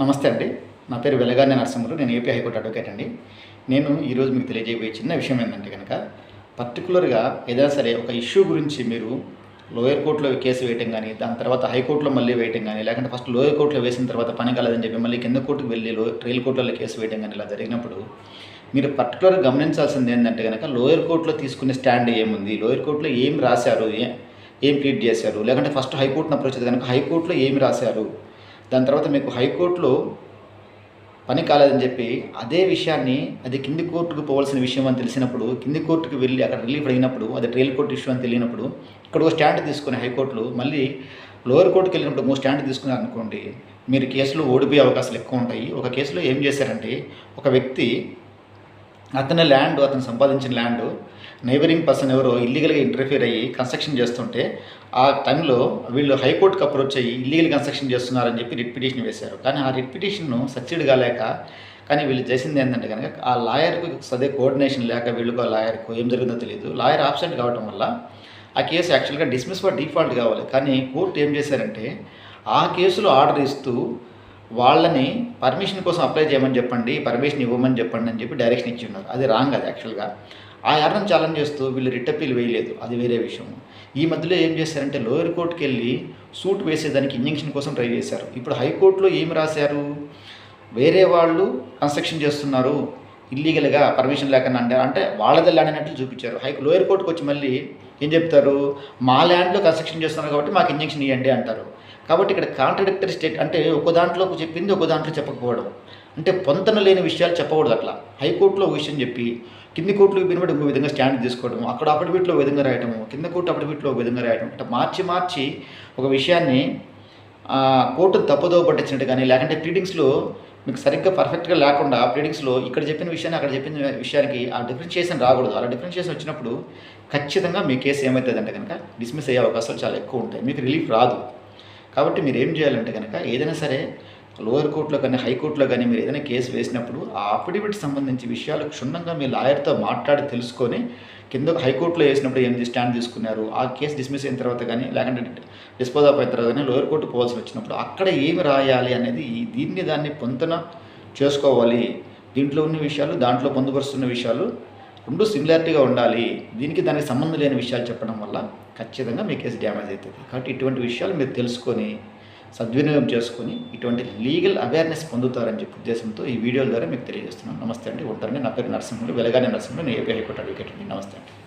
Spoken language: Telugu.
నమస్తే అండి. నా పేరు వెలగాని నరసింహులు. నేను ఏపీ హైకోర్టు అడ్వకేట్ అండి. నేను ఈరోజు మీకు తెలియజేయబోయే చిన్న విషయం ఏంటంటే కనుక పర్టికులర్గా ఏదైనా సరే ఒక ఇష్యూ గురించి మీరు లోయర్ కోర్టులో కేసు వేయటం కానీ దాని తర్వాత హైకోర్టులో మళ్ళీ వేయటం కానీ లేకుంటే ఫస్ట్ లోయర్ కోర్టులో వేసిన తర్వాత పని కాలేదని చెప్పి మళ్ళీ కింద కోర్టుకు వెళ్ళి లో ట్రయల్ కోర్టులో కేసు వేయటం కానీ ఇలా జరిగినప్పుడు మీరు పర్టికులర్గా గమనించాల్సింది ఏంటంటే కనుక లోయర్ కోర్టులో తీసుకునే స్టాండ్ ఏముంది? లోయర్ కోర్టులో ఏం రాశారు? ఏ- ఏం ట్రీట్ చేశారు? లేకుంటే ఫస్ట్ హైకోర్టును అప్రోచ్ అయితే కనుక హైకోర్టులో ఏమి రాశారు? దాని తర్వాత మీకు హైకోర్టులో పని కాలేదని చెప్పి అదే విషయాన్ని అది కింది కోర్టుకు పోవాల్సిన విషయం అని తెలిసినప్పుడు కింది కోర్టుకు వెళ్ళి అక్కడ రిలీఫ్ అడిగినప్పుడు అది ట్రయల్ కోర్టు ఇష్యూ అని తెలియనప్పుడు ఇక్కడ ఒక స్టాండ్ తీసుకుని హైకోర్టులో మళ్ళీ లోయర్ కోర్టుకి వెళ్ళినప్పుడు మూడు స్టాండ్ తీసుకున్నారు అనుకోండి మీరు కేసులో ఓడిపోయే అవకాశాలు ఎక్కువ ఉంటాయి. ఒక కేసులో ఏం చేశారంటే ఒక వ్యక్తి అతని ల్యాండ్ అతను సంపాదించిన ల్యాండ్ నైబరింగ్ పర్సన్ ఎవరో ఇల్లీగల్గా ఇంటర్ఫియర్ అయ్యి కన్స్ట్రక్షన్ చేస్తుంటే ఆ టైంలో వీళ్ళు హైకోర్టుకి అప్రోచ్ అయ్యి ఇల్లీగల్ కన్స్ట్రక్షన్ చేస్తున్నారని చెప్పి రిట్ పిటిషన్ వేశారు. కానీ ఆ రిట్ పిటిషన్ను సక్సీడ్ కాలేక కానీ వీళ్ళు చేసింది ఏంటంటే కనుక ఆ లాయర్కు సదే కోఆర్డినేషన్ లేక వీళ్ళకు ఆ లాయర్కు ఏం జరిగిందో తెలియదు లాయర్ ఆబ్సెంట్ కావటం వల్ల ఆ కేసు యాక్చువల్గా డిస్మిస్ ఫర్ డిఫాల్ట్ కావాలి. కానీ కోర్టు ఏం చేశారంటే ఆ కేసులో ఆర్డర్ ఇస్తూ వాళ్ళని పర్మిషన్ కోసం అప్లై చేయమని చెప్పండి పర్మిషన్ ఇవ్వమని చెప్పండి అని చెప్పి డైరెక్షన్ ఇచ్చి ఉన్నారు. అది రాంగ్ అది యాక్చువల్గా ఆ ఎర్రను ఛాలెంజ్ చేస్తూ వీళ్ళు రిట్ అప్పీల్ వేయలేదు. అది వేరే విషయం. ఈ మధ్యలో ఏం చేశారంటే లోయర్ కోర్టుకి వెళ్ళి సూట్ వేసేదానికి ఇంజంక్షన్ కోసం ట్రై చేశారు. ఇప్పుడు హైకోర్టులో ఏమి రాశారు? వేరే వాళ్ళు కన్స్ట్రక్షన్ చేస్తున్నారు ఇల్లీగల్గా పర్మిషన్ లేకుండా అంటే అంటే వాళ్ళది ల్యాండ్ అన్నట్లు చూపించారు. హై లోయర్ కోర్టుకు వచ్చి మళ్ళీ ఏం చెప్తారు? మా ల్యాండ్లో కన్స్ట్రక్షన్ చేస్తున్నారు కాబట్టి మాకు ఇంజక్షన్ ఇవ్వండి అంటారు. కాబట్టి ఇక్కడ కాంట్రడిక్టరీ స్టేట్ అంటే ఒక దాంట్లో చెప్పింది ఒక దాంట్లో చెప్పకపోవడం. అంటే పొంతన లేని విషయాలు చెప్పకూడదు అట్లా. హైకోర్టులో ఒక విషయం చెప్పి కింది కోర్టులో వినబడి ఇంకో విధంగా స్టాండ్ తీసుకోవడం అక్కడ అఫిడవిట్లో ఒక విధంగా రాయటము కింద కోర్టు అప్పటివిట్లో ఒక విధంగా రాయటం అంటే మార్చి మార్చి ఒక విషయాన్ని కోర్టు తప్పుదో పట్టించినట్టు కానీ లేకుంటే ప్రీడింగ్స్లో మీకు సరిగ్గా పర్ఫెక్ట్గా లేకుండా ప్రీడింగ్స్లో ఇక్కడ చెప్పిన విషయాన్ని అక్కడ చెప్పిన విషయానికి ఆ డిఫరెన్షియేషన్ రాకూడదు. అలా డిఫరెన్షియేషన్ వచ్చినప్పుడు ఖచ్చితంగా మీ కేసు ఏమవుతుందంటే కనుక డిస్మిస్ అయ్యే అవకాశాలు చాలా ఎక్కువ ఉంటాయి. మీకు రిలీఫ్ రాదు. కాబట్టి మీరు ఏం చేయాలంటే కనుక ఏదైనా సరే లోయర్ కోర్టులో కానీ హైకోర్టులో కానీ మీరు ఏదైనా కేసు వేసినప్పుడు ఆ అఫిడవిట్ సంబంధించి విషయాలు క్షుణ్ణంగా మీ లాయర్తో మాట్లాడి తెలుసుకొని కింద హైకోర్టులో వేసినప్పుడు ఏం స్టాండ్ తీసుకున్నారు ఆ కేసు డిస్మిస్ అయిన తర్వాత కానీ లేకుంటే డిస్పోజ్ ఆఫ్ అయిన తర్వాత కానీ లోయర్ కోర్టు పోవాల్సి వచ్చినప్పుడు అక్కడ ఏమి రాయాలి అనేది ఈ దీన్ని దాన్ని పొంతన చేసుకోవాలి. దీంట్లో ఉన్న విషయాలు దాంట్లో పొందుపరుస్తున్న విషయాలు రెండు సిమిలారిటీగా ఉండాలి. దీనికి దానికి సంబంధం లేని విషయాలు చెప్పడం వల్ల ఖచ్చితంగా మీ కేసు డ్యామేజ్ అవుతుంది. కాబట్టి ఇటువంటి విషయాలు మీరు తెలుసుకొని సద్వినియోగం చేసుకొని ఇటువంటి లీగల్ అవేర్నెస్ పొందుతారని చెప్పి ఉద్దేశంతో ఈ వీడియోల ద్వారా మీకు తెలియజేస్తున్నాను. నమస్తే అండి. ఉంటారని నా పేరు నరసింహులు. వెలగానే నరసింహులు. నేను ఏపీ హైకోర్టు అడ్వకేట్ అండి. నమస్తే అండి.